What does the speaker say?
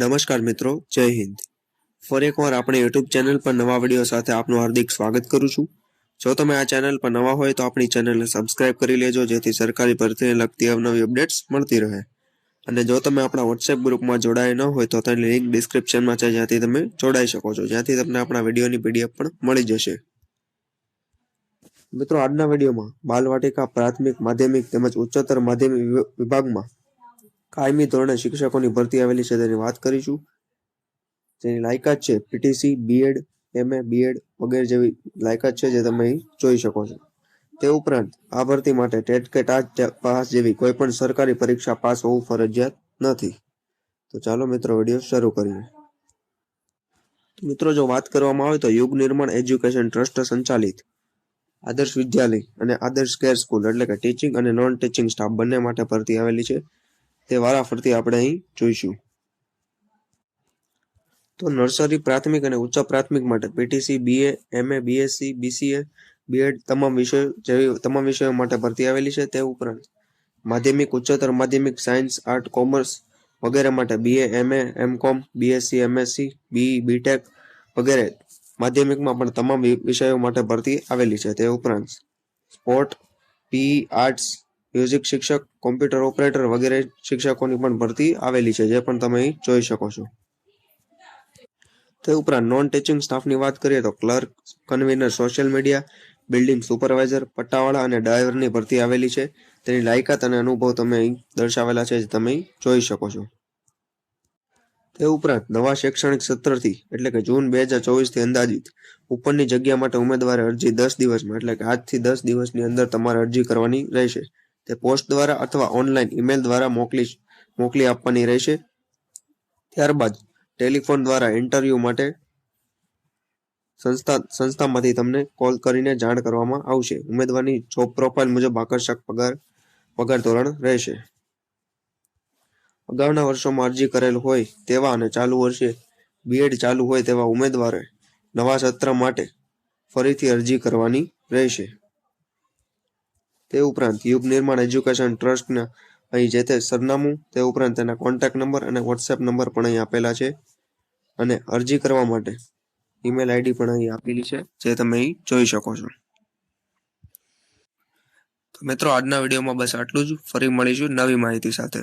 નમસ્કાર મિત્રો, જય હિન્દ. ફરી એકવાર આપણે યુટ્યુબ ચેનલ પર નવા વીડિયો સાથે આપનું હાર્દિક સ્વાગત કરું છું. જો તમે આ ચેનલ પર નવા હોય તો આપણી ચેનલને સબસ્ક્રાઇબ કરી લેજો, જેથી સરકારી ભરતીને લગતી અવનવી અપડેટ્સ મળતી રહે. અને જો તમે આપણા વોટ્સએપ ગ્રુપમાં જોડાયા ન હોય તો તેની લિંક ડિસ્ક્રિપ્શનમાં છે, જ્યાંથી તમે જોડાઈ શકો છો. જ્યાંથી તમને આપણા વિડીયોની પીડીએફ પણ મળી જશે. મિત્રો, આજના વિડીયોમાં બાલવાટિકા પ્રાથમિક માધ્યમિક તેમજ ઉચ્ચતર માધ્યમિક વિભાગમાં કાયમી ધોરણે શિક્ષકોની ભરતી આવેલી છે તેની વાત કરીશું. જેની લાયકાત છે પીટીસી, બીએડ, એમએ, બીએડ વગેરે જેવી લાયકાત છે જે તમે જોઈ શકો છો. તે ઉપરાંત આ ભરતી માટે ટેટ કે ટાટ પાસ જેવી કોઈ પણ સરકારી પરીક્ષા પાસ હોવું ફરજિયાત નથી. તો ચાલો મિત્રો વીડિયો શરૂ કરીએ. મિત્રો જો વાત કરવામાં આવે તો યુગ નિર્માણ એજ્યુકેશન ટ્રસ્ટ સંચાલિત આદર્શ વિદ્યાલય અને આદર્શ કેર સ્કૂલ એટલે કે ટીચિંગ અને નોન ટીચિંગ સ્ટાફ બંને માટે ભરતી આવેલી છે. તે વારાફરતી આપણે અહીં જોઈશું. તો નર્સરી પ્રાથમિક અને ઉચ્ચ પ્રાથમિક માટે P T C, B A, M A, B Sc, B C A, B Ed તમામ વિષયો જેવી તમામ વિષયો માટે ભરતી આવેલી છે તે ઉપરાંત માધ્યમિક, ઉચ્ચતર માધ્યમિક, સાયન્સ, આર્ટ, કોમર્સ વગેરે માટે B A, M A, M Com, B Sc, M Sc B B Tech વગેરે માધ્યમિકમાં પણ તમામ વિષયો માટે ભરતી આવેલી છે તે ઉપરાંત સ્પોર્ટ પી આર્ટ્સ મ્યુઝિક શિક્ષક, કોમ્પ્યુટર ઓપરેટર વગેરે શિક્ષકોની પણ ભરતી આવેલી છે, જે પણ તમે જોઈ શકો છો. તે ઉપરાંત નોન ટીચિંગ સ્ટાફની વાત કરીએ તો clerk convener social media building supervisor પટ્ટાવાળા અને ડ્રાઈવરની ભરતી આવેલી છે. તેની લાયકાત અને અનુભવ તમે દર્શાવેલા છે, જે તમે જોઈ શકો છો. તે ઉપરાંત નવા શૈક્ષણિક સત્રથી, એટલે કે જૂન બે હજાર ચોવીસથી અંદાજિત, ઉપરની જગ્યા માટે ઉમેદવારે અરજી દસ દિવસમાં, એટલે કે આજથી દસ દિવસની અંદર તમારે અરજી કરવાની રહેશે. તે પોસ્ટ દ્વારા અથવા ઓનલાઈન ઈમેલ દ્વારા મોકલી મોકલી આપવાની રહેશે. ત્યારબાદ ટેલિફોન દ્વારા ઇન્ટરવ્યૂ માટે સંસ્થા, સંસ્થામાંથી તમને કોલ કરીને જાણ કરવામાં આવશે. ઉમેદવારની જોબ પ્રોફાઇલ મુજબ આકર્ષક પગાર પગાર ધોરણ રહેશે. અગાઉના વર્ષોમાં અરજી કરેલ હોય તેવા અને ચાલુ વર્ષે બીએડ ચાલુ હોય તેવા ઉમેદવારે નવા સત્ર માટે ફરીથી અરજી કરવાની રહેશે. તે ઉપરાંત યુગ નિર્માણ એજ્યુકેશન ટ્રસ્ટના અહીં જે તે સરનામું, તે ઉપરાંત તેના કોન્ટેક્ટ નંબર અને વોટ્સએપ નંબર પણ અહીં આપેલા છે. અને અરજી કરવા માટે ઈમેલ આઈડી પણ અહીં આપેલી છે, જે તમે અહીં જોઈ શકો છો. તો મિત્રો, આજના વિડીયોમાં બસ આટલું જ. ફરી મળીશું નવી માહિતી સાથે.